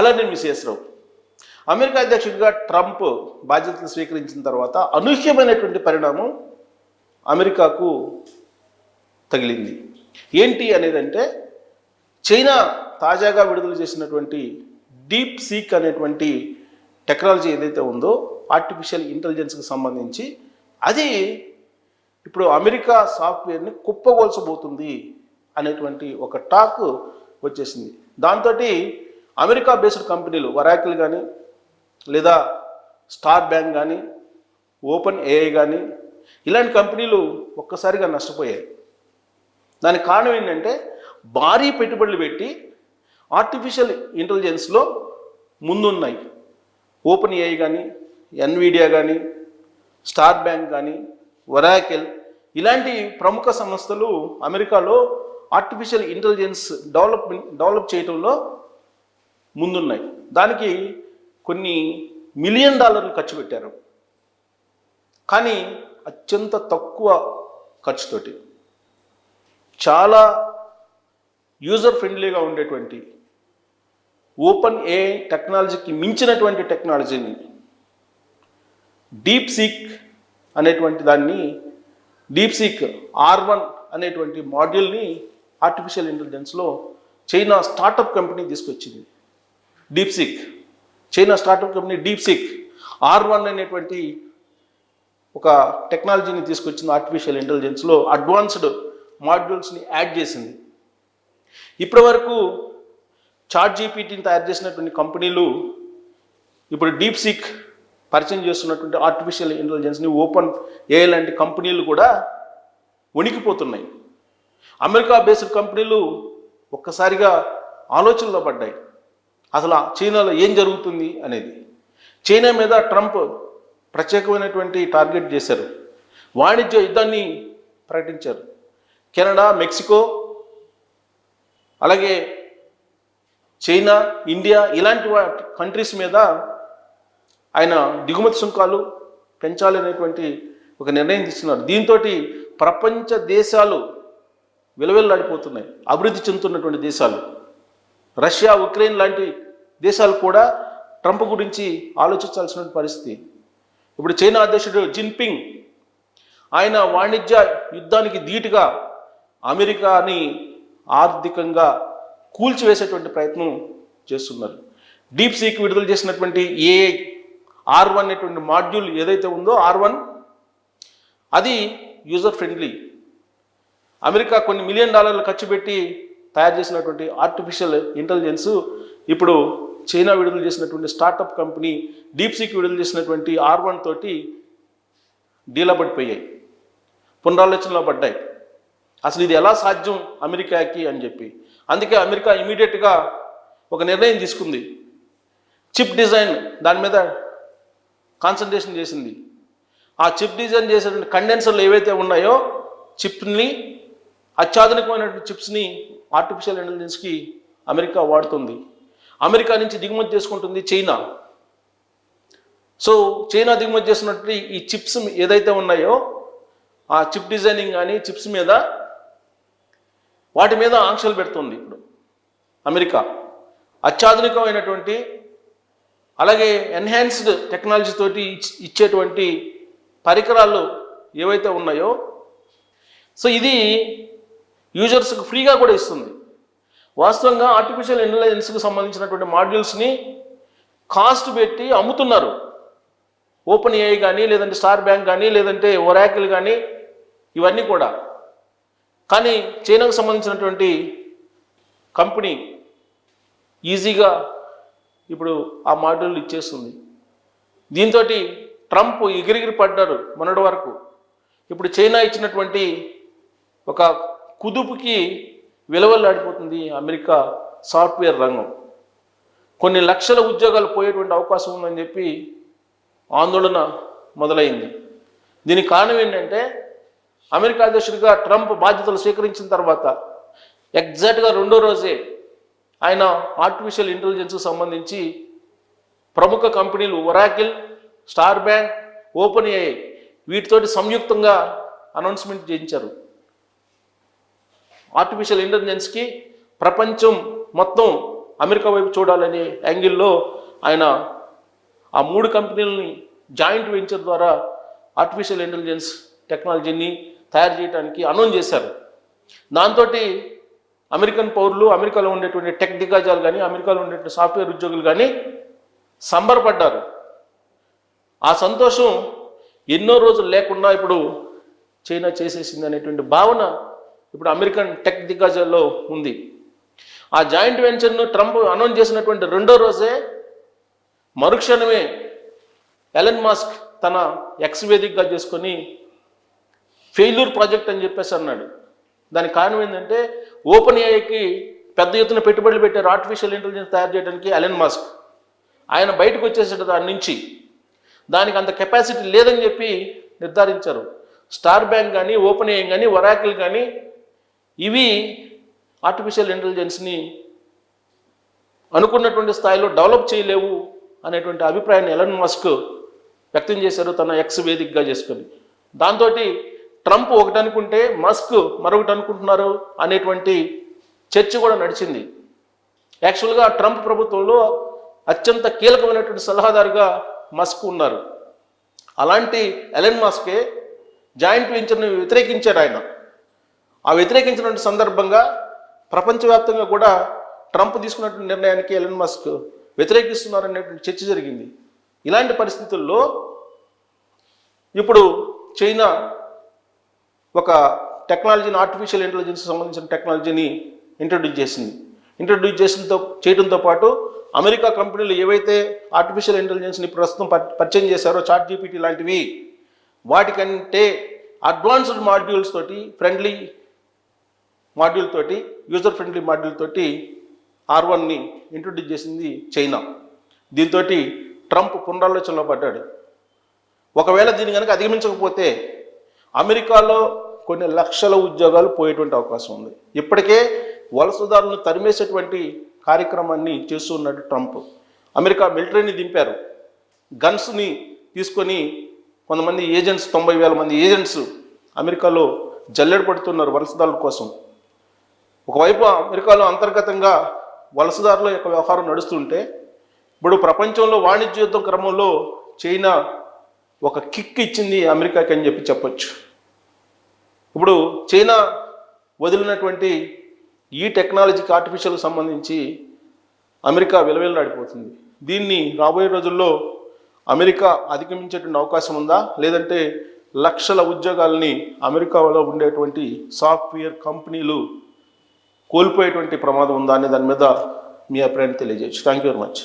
Hello నేను miss Rao. America అధ్యక్షుడిగా Trump బాధ్యతలు స్వీకరించిన తర్వాత అనూహ్యమైనటువంటి పరిణామం అమెరికాకు తగిలింది. ఏంటి అనేదంటే చైనా తాజాగా విడుదల చేసినటువంటి డీప్ సీక్ అనేటువంటి టెక్నాలజీ ఏదైతే ఉందో ఆర్టిఫిషియల్ ఇంటెలిజెన్స్కి సంబంధించి అది ఇప్పుడు అమెరికా సాఫ్ట్వేర్ని కుప్పగోల్చబోతుంది అనేటువంటి ఒక టాక్ వచ్చేసింది. దాంతో అమెరికా బేస్డ్ కంపెనీలు వరాకిల్ కానీ లేదా స్టార్ బ్యాంక్ కానీ ఓపెన్ ఏఐ కానీ ఇలాంటి కంపెనీలు ఒక్కసారిగా నష్టపోయాయి. దానికి కారణం ఏంటంటే భారీ పెట్టుబడులు పెట్టి ఆర్టిఫిషియల్ ఇంటెలిజెన్స్లో ముందున్నాయి. ఓపెన్ ఏఐ కానీ ఎన్విడియా కానీ స్టార్ బ్యాంక్ కానీ వరాకెల్ ఇలాంటి ప్రముఖ సంస్థలు అమెరికాలో ఆర్టిఫిషియల్ ఇంటెలిజెన్స్ డెవలప్మెంట్ డెవలప్ చేయడంలో ముందున్నాయి. దానికి కొన్ని మిలియన్ డాలర్లు ఖర్చు పెట్టారు. కానీ అత్యంత తక్కువ ఖర్చుతోటి చాలా యూజర్ ఫ్రెండ్లీగా ఉండేటువంటి ఓపెన్ ఏ టెక్నాలజీకి మించినటువంటి టెక్నాలజీని డీప్ సీక్ అనేటువంటి దాన్ని డీప్ సీక్ ఆర్ వన్ అనేటువంటి మాడ్యూల్ని ఆర్టిఫిషియల్ ఇంటెలిజెన్స్లో చైనా స్టార్టప్ కంపెనీ తీసుకొచ్చింది. DeepSeek China startup company DeepSeek R one అనేటువంటి ఒక టెక్నాలజీని తీసుకొచ్చిన ఆర్టిఫిషియల్ ఇంటెలిజెన్స్లో అడ్వాన్స్డ్ మాడ్యూల్స్ని యాడ్ చేసింది. ఇప్పటి వరకు చాట్ జీపీటీని తయారు చేసినటువంటి కంపెనీలు ఇప్పుడు డీప్ సిక్ పరిచయం చేస్తున్నటువంటి ఆర్టిఫిషియల్ ఇంటెలిజెన్స్ని ఓపెన్ ఏ లాంటి కంపెనీలు కూడా వణికిపోతున్నాయి. అమెరికా బేస్డ్ కంపెనీలు ఒక్కసారిగా ఆలోచనలో పడ్డాయి. అసలు చైనాలో ఏం జరుగుతుంది అనేది. చైనా మీద ట్రంప్ ప్రత్యేకమైనటువంటి టార్గెట్ చేశారు. వాణిజ్య యుద్ధాన్ని ప్రకటించారు. కెనడా మెక్సికో అలాగే చైనా ఇండియా ఇలాంటి కంట్రీస్ మీద ఆయన దిగుమతి సుంకాలు పెంచాలనేటువంటి ఒక నిర్ణయం తీసుకున్నారు. దీంతో ప్రపంచ దేశాలు విలవిల్లాడిపోతున్నాయి. అభివృద్ధి చెందుతున్నటువంటి దేశాలు. రష్యా ఉక్రెయిన్ లాంటి దేశాలు కూడా ట్రంప్ గురించి ఆలోచించాల్సిన పరిస్థితి. ఇప్పుడు చైనా అధ్యక్షుడు జిన్పింగ్ ఆయన వాణిజ్య యుద్ధానికి ధీటుగా అమెరికాని ఆర్థికంగా కూల్చివేసేటువంటి ప్రయత్నం చేస్తున్నారు. డీప్ సీక్ విడుదల చేసినటువంటి ఏ ఆర్ వన్ అనేటువంటి మాడ్యూల్ ఏదైతే ఉందో ఆర్ వన్ అది యూజర్ ఫ్రెండ్లీ. అమెరికా కొన్ని మిలియన్ డాలర్లు ఖర్చు పెట్టి తయారు చేసినటువంటి ఆర్టిఫిషియల్ ఇంటెలిజెన్స్ ఇప్పుడు చైనా విడుదల చేసినటువంటి స్టార్టప్ కంపెనీ డీప్సీకి విడుదల చేసినటువంటి ఆర్ వన్ తోటి డీలా పడిపోయాయి. పునరాలోచనలో పడ్డాయి. అసలు ఇది ఎలా సాధ్యం అమెరికాకి అని చెప్పి. అందుకే అమెరికా ఇమీడియట్గా ఒక నిర్ణయం తీసుకుంది. చిప్ డిజైన్ దాని మీద కాన్సన్ట్రేషన్ చేసింది. ఆ చిప్ డిజైన్ చేసేటువంటి కండెన్సర్లు ఏవైతే ఉన్నాయో చిప్ని అత్యాధునికమైనటువంటి చిప్స్ని ఆర్టిఫిషియల్ ఇంటెలిజెన్స్కి అమెరికా వాడుతుంది. అమెరికా నుంచి దిగుమతి చేసుకుంటుంది చైనా. సో చైనా దిగుమతి చేస్తున్నటువంటి ఈ చిప్స్ ఏదైతే ఉన్నాయో ఆ చిప్ డిజైనింగ్ కానీ చిప్స్ మీద వాటి మీద ఆంక్షలు పెడుతుంది ఇప్పుడు అమెరికా. అత్యాధునికమైనటువంటి అలాగే ఎన్హాన్స్డ్ టెక్నాలజీ తోటి ఇచ్- ఇచ్చేటువంటి పరికరాలు ఏవైతే ఉన్నాయో సో ఇది యూజర్స్కి ఫ్రీగా కూడా ఇస్తుంది. వాస్తవంగా ఆర్టిఫిషియల్ ఇంటెలిజెన్స్కి సంబంధించినటువంటి మాడ్యూల్స్ని కాస్ట్ పెట్టి అమ్ముతున్నారు. ఓపెన్ ఏఐ కానీ లేదంటే స్టార్ బ్యాంక్ కానీ లేదంటే ఒరాకిల్ కానీ ఇవన్నీ కూడా. కానీ చైనాకు సంబంధించినటువంటి కంపెనీ ఈజీగా ఇప్పుడు ఆ మాడ్యూల్ ఇచ్చేస్తుంది. దీంతో ట్రంప్ ఎగిరిగిరి పడ్డారు మొన్నటి వరకు. ఇప్పుడు చైనా ఇచ్చినటువంటి ఒక కుదుపుకి విలువలాడిపోతుంది అమెరికా సాఫ్ట్వేర్ రంగం. కొన్ని లక్షల ఉద్యోగాలు పోయేటువంటి అవకాశం ఉందని చెప్పి ఆందోళన మొదలైంది. దీనికి కారణం ఏంటంటే అమెరికా అధ్యక్షుడిగా ట్రంప్ బాధ్యతలు స్వీకరించిన తర్వాత ఎగ్జాక్ట్గా రెండో రోజే ఆయన ఆర్టిఫిషియల్ ఇంటెలిజెన్స్కి సంబంధించి ప్రముఖ కంపెనీలు Oracle star bank open AI వీటితోటి సంయుక్తంగా అనౌన్స్మెంట్ చేయించారు. ఆర్టిఫిషియల్ ఇంటెలిజెన్స్కి ప్రపంచం మొత్తం అమెరికా వైపు చూడాలనే యాంగిల్లో ఆయన ఆ మూడు కంపెనీలని జాయింట్ వెంచర్ ద్వారా ఆర్టిఫిషియల్ ఇంటెలిజెన్స్ టెక్నాలజీని తయారు చేయడానికి అనౌన్స్ చేశారు. దాంతో అమెరికన్ పౌరులు అమెరికాలో ఉండేటువంటి టెక్ దిగ్గజాలు కానీ అమెరికాలో ఉండేటువంటి సాఫ్ట్వేర్ ఉద్యోగులు కానీ సంబరపడ్డారు. ఆ సంతోషం ఎన్నో రోజులు లేకుండా ఇప్పుడు చైనా చేసేసింది అనేటువంటి భావన ఇప్పుడు అమెరికన్ టెక్ దిగ్గజాల్లో ఉంది. ఆ జాయింట్ వెంచర్ను ట్రంప్ అనౌన్స్ చేసినటువంటి రెండో రోజే మరుక్షణమే ఎలన్ మాస్క్ తన ఎక్స్ వేదికగా చేసుకొని ఫెయిల్యూర్ ప్రాజెక్ట్ అని చెప్పేసి అన్నాడు. దానికి కారణం ఏంటంటే ఓపెన్ ఏఐకి పెద్ద ఎత్తున పెట్టుబడులు పెట్టారు ఆర్టిఫిషియల్ ఇంటెలిజెన్స్ తయారు చేయడానికి ఎలన్ మాస్క్. ఆయన బయటకు వచ్చేసాడు దాని నుంచి. దానికి అంత కెపాసిటీ లేదని చెప్పి నిర్ధారించారు. స్టార్ బ్యాంక్ కానీ ఓపెన్ ఏఐ కానీ ఒరాకిల్ కానీ ఇవి ఆర్టిఫిషియల్ ఇంటెలిజెన్స్ని అనుకున్నటువంటి స్థాయిలో డెవలప్ చేయలేవు అనేటువంటి అభిప్రాయాన్ని ఎలన్ మస్క్ వ్యక్తం చేశారు తన ఎక్స్ వేదికగా చేసుకొని. దాంతో ట్రంప్ ఒకటి అనుకుంటే మస్క్ మరొకటి అనుకుంటున్నారు అనేటువంటి చర్చ కూడా నడిచింది. యాక్చువల్గా ట్రంప్ ప్రభుత్వంలో అత్యంత కీలకమైనటువంటి సలహాదారుగా మస్క్ ఉన్నారు. అలాంటి ఎలన్ మాస్కే జాయింట్ వెంచర్ని వ్యతిరేకించారు ఆయన. ఆ వ్యతిరేకించినటువంటి సందర్భంగా ప్రపంచవ్యాప్తంగా కూడా ట్రంప్ తీసుకున్నటువంటి నిర్ణయానికి ఎలన్ మస్క్ వ్యతిరేకిస్తున్నారనేటువంటి చర్చ జరిగింది. ఇలాంటి పరిస్థితుల్లో ఇప్పుడు చైనా ఒక టెక్నాలజీని ఆర్టిఫిషియల్ ఇంటెలిజెన్స్ సంబంధించిన టెక్నాలజీని ఇంట్రడ్యూస్ చేసింది. ఇంట్రడ్యూస్ చేసినతో చేయడంతో పాటు అమెరికా కంపెనీలు ఏవైతే ఆర్టిఫిషియల్ ఇంటెలిజెన్స్ని ప్రస్తుతం పరిచయం చేశారో చాట్ జీపీటీ లాంటివి వాటికంటే అడ్వాన్స్డ్ మాడ్యూల్స్ తోటి ఫ్రెండ్లీ మాడ్యూల్ తోటి యూజర్ ఫ్రెండ్లీ మాడ్యూల్ తోటి ఆర్ వన్ని ఇంట్రొడ్యూస్ చేసింది చైనా దీంతో ట్రంప్ పునరాలోచనలో పడ్డాడు. ఒకవేళ దీన్ని కనుక అధిగమించకపోతే అమెరికాలో కొన్ని లక్షల ఉద్యోగాలు పోయేటువంటి అవకాశం ఉంది. ఇప్పటికే వలసదారులను తరిమేసేటువంటి కార్యక్రమాన్ని చేస్తూ ఉన్నాడు ట్రంప్ అమెరికా మిలిటరీని దింపారు. గన్స్ని తీసుకొని కొంతమంది ఏజెంట్స్ తొంభై వేల మంది ఏజెంట్స్ అమెరికాలో జల్లెడ పడుతున్నారు వలసదారుల కోసం. ఒకవైపు అమెరికాలో అంతర్గతంగా వలసదారుల యొక్క వ్యవహారం నడుస్తుంటే ఇప్పుడు ప్రపంచంలో వాణిజ్య యుద్ధం క్రమంలో చైనా ఒక కిక్ ఇచ్చింది అమెరికాకి అని చెప్పి చెప్పొచ్చు. ఇప్పుడు చైనా వదిలినటువంటి ఈ టెక్నాలజీకి ఆర్టిఫిషియల్ సంబంధించి అమెరికా విలవిల్లాడిపోతుంది దీన్ని రాబోయే రోజుల్లో అమెరికా అధిగమించేటువంటి అవకాశం ఉందా? లేదంటే లక్షల ఉద్యోగాల్ని అమెరికాలో ఉండేటువంటి సాఫ్ట్వేర్ కంపెనీలు కోల్పోయేటువంటి ప్రమాదం ఉందా అనే దాని మీద మీ అభిప్రాయాన్ని తెలియజేయచ్చు. Thank you very much